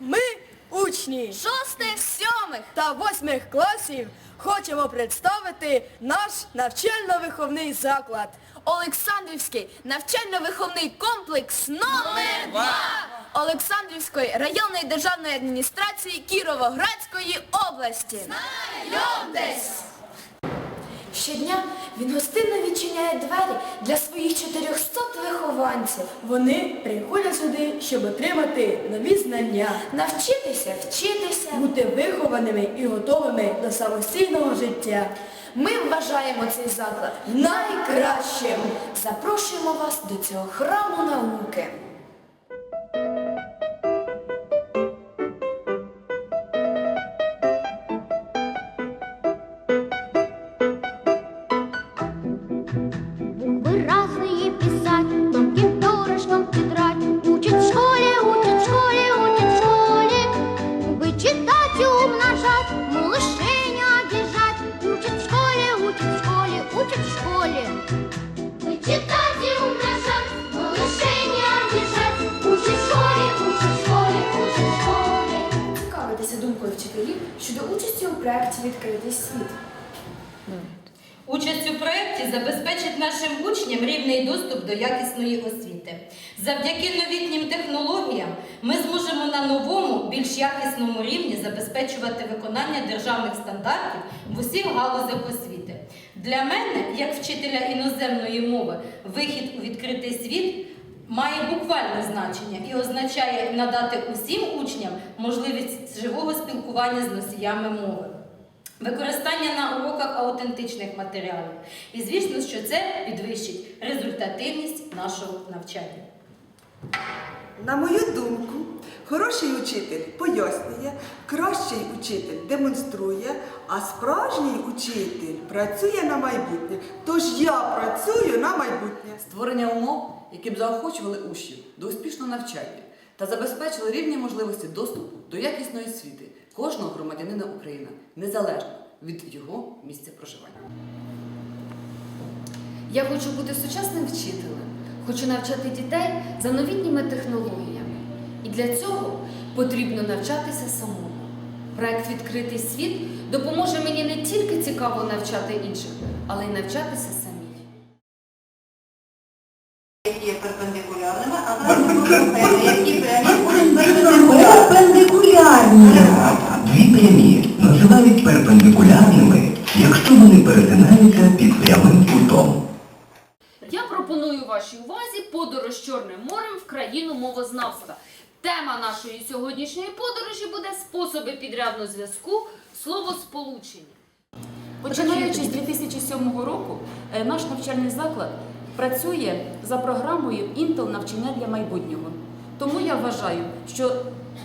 Ми, учні Шостих, сьомих. та восьмих класів, хочемо представити наш навчально-виховний заклад. Олександрівський навчально-виховний комплекс номер 2 Олександрівської районної державної адміністрації Кіровоградської області. Знайомтесь! Щодня він гостинно відчиняє двері для своїх 400 вихованців. Вони приходять сюди, щоб отримати нові знання, Навчитися, вчитися. бути вихованими і готовими до самостійного життя. Ми вважаємо цей заклад найкращим. Запрошуємо вас до цього храму науки. Вчителів щодо участі у проєкті Відкритий світ. Участь у проєкті забезпечить нашим учням рівний доступ до якісної освіти. Завдяки новітнім технологіям ми зможемо на новому, більш якісному рівні забезпечувати виконання державних стандартів в усіх галузях освіти. Для мене, як вчителя іноземної мови, вихід у відкритий світ має буквальне значення і означає надати усім учням можливість живого спілкування з носіями мови. Використання на уроках аутентичних матеріалів. І звісно, що це підвищить результативність нашого навчання. На мою думку, хороший учитель пояснює, кращий учитель демонструє, а справжній учитель працює на майбутнє. Тож я працюю на майбутнє. Створення умов, які б заохочували учнів до успішного навчання та забезпечили рівні можливості доступу до якісної освіти кожного громадянина України, незалежно від його місця проживання. Я хочу бути сучасним вчителем, хочу навчати дітей за новітніми технологіями. І для цього потрібно навчатися самому. Проект Відкритий світ допоможе мені не тільки цікаво навчати інших, але й навчатися самій. є перпендикулярними, а зараз які прямі перпендикулярні. Дві прямі називають перпендикулярними, якщо вони перетинаються під прямим кутом. Я пропоную вашій увазі подорож Чорним морем в країну мовознавства. Тема нашої сьогоднішньої подорожі буде способи підрядного зв'язку, словосполучення. Починаючи з 2007 року, е, наш навчальний заклад працює за програмою Intel навчання для майбутнього. Тому я вважаю, що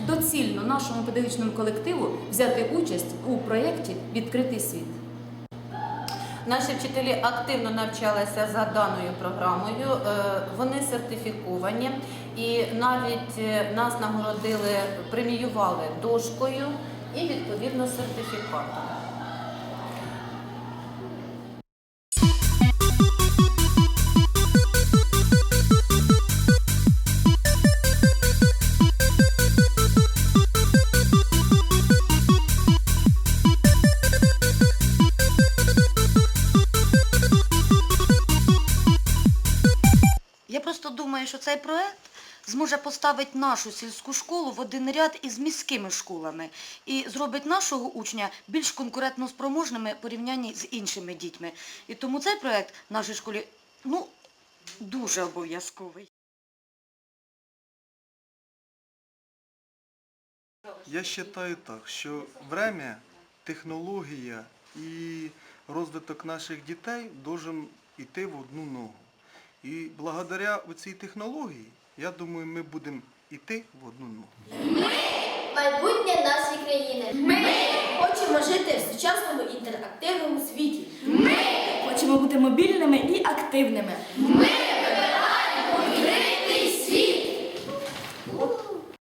доцільно нашому педагогічному колективу взяти участь у проєкті Відкритий світ. Наші вчителі активно навчалися за даною програмою, е, вони сертифіковані і навіть е, нас нагородили, преміювали дошкою і відповідно сертифікатом. Що цей проект зможе поставити нашу сільську школу в один ряд із міськими школами і зробить нашого учня більш конкурентноспроможними в порівнянні з іншими дітьми. І тому цей проект в нашій школі ну, дуже обов'язковий. Я вважаю так, що время, технологія і розвиток наших дітей должен йти в одну ногу. І благодаря цій технології, я думаю, ми будемо йти в одну ногу. Майбутнє нашої країни. Ми хочемо жити в сучасному інтерактивному світі. Ми Хочемо бути мобільними і активними. Ми